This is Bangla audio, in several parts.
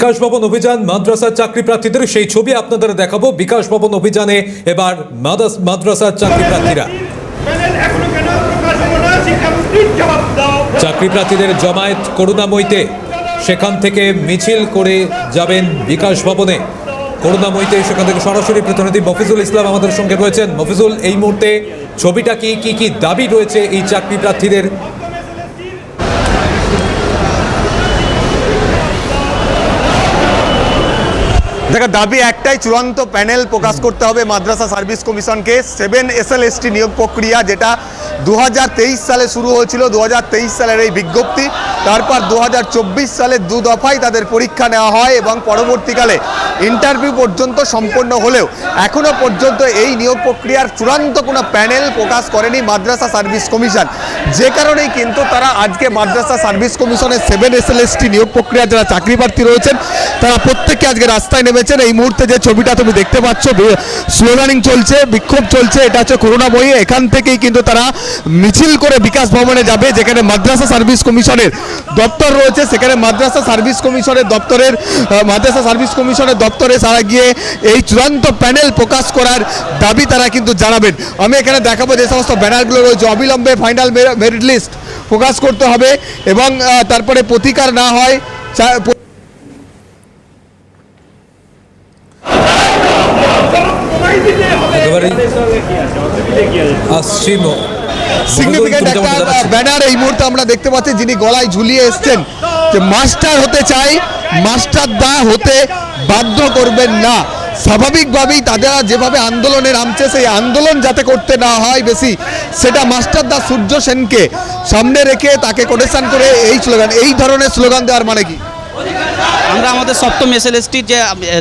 বিকাশ ভবন অভিযান মাদ্রাসার চাকরি প্রার্থীদের সেই ছবি আপনাদের দেখাবো। বিকাশ ভবন অভিযানে এবার মাদ্রাসার চাকরি প্রার্থীরা। চাকরি প্রার্থীদের জমায়েত করুণাময়ীতে। সেখান থেকে মিছিল করে যাবেন বিকাশ ভবনে। করুণাময়ীতে সেখান থেকে সরাসরি প্রতিনিধি মফিজুল ইসলাম আমাদের সঙ্গে রয়েছেন। মফিজুল এই মুহূর্তে ছবিটা কি কি কি দাবি রয়েছে এই চাকরি প্রার্থীদের? দেখো, দাবি একটাই, চূড়ান্ত প্যানেল প্রকাশ করতে হবে মাদ্রাসা সার্ভিস কমিশনকে। সেভেন এস নিয়োগ প্রক্রিয়া যেটা দু হাজার তেইশ সালে শুরু হয়েছিল দু হাজার তেইশ সালের এই বিজ্ঞপ্তি। তারপর দু সালে দু দফায় তাদের পরীক্ষা নেওয়া হয় এবং পরবর্তীকালে ইন্টারভিউ পর্যন্ত সম্পন্ন হলেও এখনও পর্যন্ত এই নিয়োগ প্রক্রিয়ার চূড়ান্ত কোনো প্যানেল প্রকাশ করেনি মাদ্রাসা সার্ভিস কমিশন। যে কারণেই কিন্তু তারা আজকে মাদ্রাসা সার্ভিস কমিশনের সেভেন এসএলএসটি নিয়োগ প্রক্রিয়া যারা চাকরি প্রার্থী রয়েছেন, তারা প্রত্যেকে আজকে রাস্তায় নেমেছেন। এই মুহূর্তে যে ছবিটা তুমি দেখতে পাচ্ছ স্লোগানিং চলছে, বিক্ষোভ চলছে, এটা হচ্ছে করোনা বই এখান থেকেই কিন্তু তারা মিছিল করে বিকাশ ভবনে যাবে, যেখানে মাদ্রাসা সার্ভিস কমিশনের দপ্তর রয়েছে। সেখানে মাদ্রাসা সার্ভিস কমিশনের দপ্তরের মাদ্রাসা সার্ভিস কমিশনের দপ্তরে তারা গিয়ে এই চূড়ান্ত প্যানেল প্রকাশ করার দাবি তারা কিন্তু জানাবেন। আমি এখানে দেখাবো যে সমস্ত ব্যানারগুলো রয়েছে, অবিলম্বে ফাইনাল মেরিট লিস্ট প্রকাশ করতে হবে এবং তারপরে প্রতিকার না হয় আসছি সিগনিফিকেন্ট একটা। ব্যানার এই মুহূর্তে আমরা দেখতে পাচ্ছি যিনি গলায় ঝুলিয়ে এসছেন যে মাস্টার হতে চাই মাস্টার দা হতে বাধ্য করবেন না স্বাভাবিকভাবেই তাদের যেভাবে আন্দোলনে নামছে সেই আন্দোলন যাতে করতে না হয় বেশি সেটা মাস্টার দা সূর্য সেনকে সামনে রেখে তাকে কোটেশন করে এই স্লোগান এই ধরনের স্লোগান দেওয়ার মানে কি আমরা আমাদের সপ্তম এসএলএসটির যে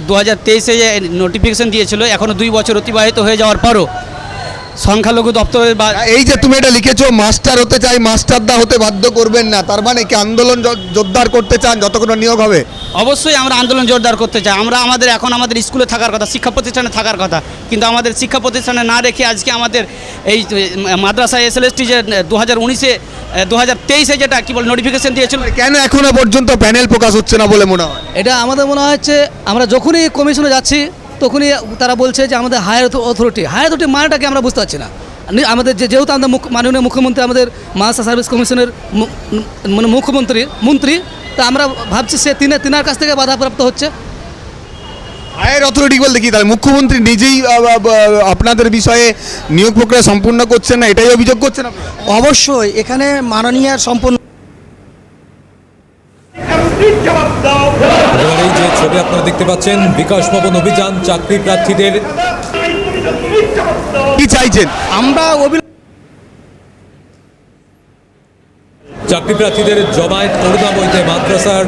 দু হাজার তেইশে যে নোটিফিকেশন দিয়েছিল এখনও দুই বছর অতিবাহিত হয়ে যাওয়ার পরও সংখ্যালঘু দপ্তরের বা এই যে তুমি এটা লিখেছো মাস্টার হতে চাই মাস্টারদা হতে বাধ্য করবেন না। তার মানে কি আন্দোলন জোরদার করতে চান যতক্ষণ নিয়োগ হবে? অবশ্যই আমরা আন্দোলন জোরদার করতে চাই। আমরা আমাদের এখন আমাদের স্কুলে থাকার কথা শিক্ষা প্রতিষ্ঠানে থাকার কথা। কিন্তু আমাদের শিক্ষা প্রতিষ্ঠানে না রেখে আজকে আমাদের এই যে, মাদ্রাসা এসএলএসটি যে দু হাজার উনিশে দু হাজার তেইশে যেটা কি বল নোটিফিকেশন দিয়েছিল। কেন এখনও পর্যন্ত প্যানেল প্রকাশ হচ্ছে না বলে মনে হয়? এটা আমাদের মনে হচ্ছে আমরা যখনই কমিশনে যাচ্ছি তখনই তারা বলছে যে আমাদের হায়ার অথরিটি হায়ার অথরিটি মানেটাকে আমরা বুঝতে পারছি না। আমাদের যে যেহেতু আমাদের মুখ্য- মাননীয় মুখ্যমন্ত্রী আমাদের মাদ্রাসা সার্ভিস কমিশনের মানে মুখ্যমন্ত্রী মন্ত্রী তা আমরা ভাবছি সে তিনে তিনার কাছ থেকে বাধাপ্রাপ্ত হচ্ছে। হায়ার অথরিটি বলতে কি? তাহলে মুখ্যমন্ত্রী নিজেই আপনাদের বিষয়ে নিয়োগ প্রক্রিয়া সম্পূর্ণ করছেন না এটাই অভিযোগ করছেন অবশ্যই এখানে মাননীয় সম্পন্ন ছবি আপনারা দেখতে পাচ্ছেন। বিকাশ ভবন অভিযান চাকরি প্রার্থীদের কি চাইছেন? আমরা চাকরি প্রার্থীদের জমায়েত করুণাময়ীতে মাদ্রাসার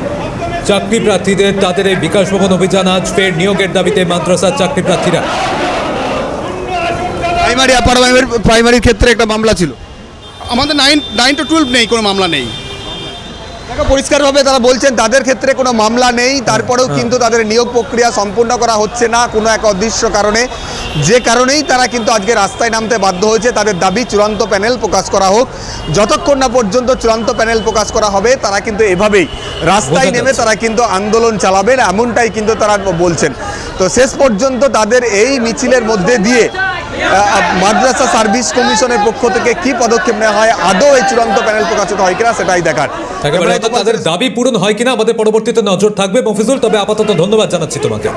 চাকরি প্রার্থীদের তাদের এই বিকাশ ভবন অভিযান আজ ফের নিয়োগের দাবিতে মাদ্রাসার চাকরি প্রার্থীরা। প্রাইমারি আপার প্রাইমারি প্রাইমারির ক্ষেত্রে একটা মামলা ছিল। আমাদের নাইন নাইন টু টুয়েলভ নেই কোনো মামলা নেই। দেখো পরিষ্কারভাবে তারা বলছেন তাদের ক্ষেত্রে কোনো মামলা নেই তারপরেও কিন্তু তাদের নিয়োগ প্রক্রিয়া সম্পূর্ণ করা হচ্ছে না কোনো এক অদৃশ্য কারণে। যে কারণেই তারা কিন্তু আজকে রাস্তায় নামতে বাধ্য হয়েছে তাদের দাবি চূড়ান্ত প্যানেল প্রকাশ করা হোক। যতক্ষণ না পর্যন্ত চূড়ান্ত প্যানেল প্রকাশ করা হবে তারা কিন্তু এভাবেই রাস্তায় নেমে তারা কিন্তু আন্দোলন চালাবেন এমনটাই কিন্তু তারা বলছেন। তো শেষ পর্যন্ত তাদের এই মিছিলের মধ্যে দিয়ে মাদ্রাসা সার্ভিস কমিশনের পক্ষ থেকে কি পদক্ষেপ নেওয়া হয়? আদৌ এই চূড়ান্ত প্যানেল প্রকাশিত হয় কিনা সেটাই দেখার। তাদের দাবি পূরণ হয় কিনা আমাদের পরবর্তীতে নজর থাকবে মফিজুল তবে আপাতত ধন্যবাদ জানাচ্ছি তোমাকে।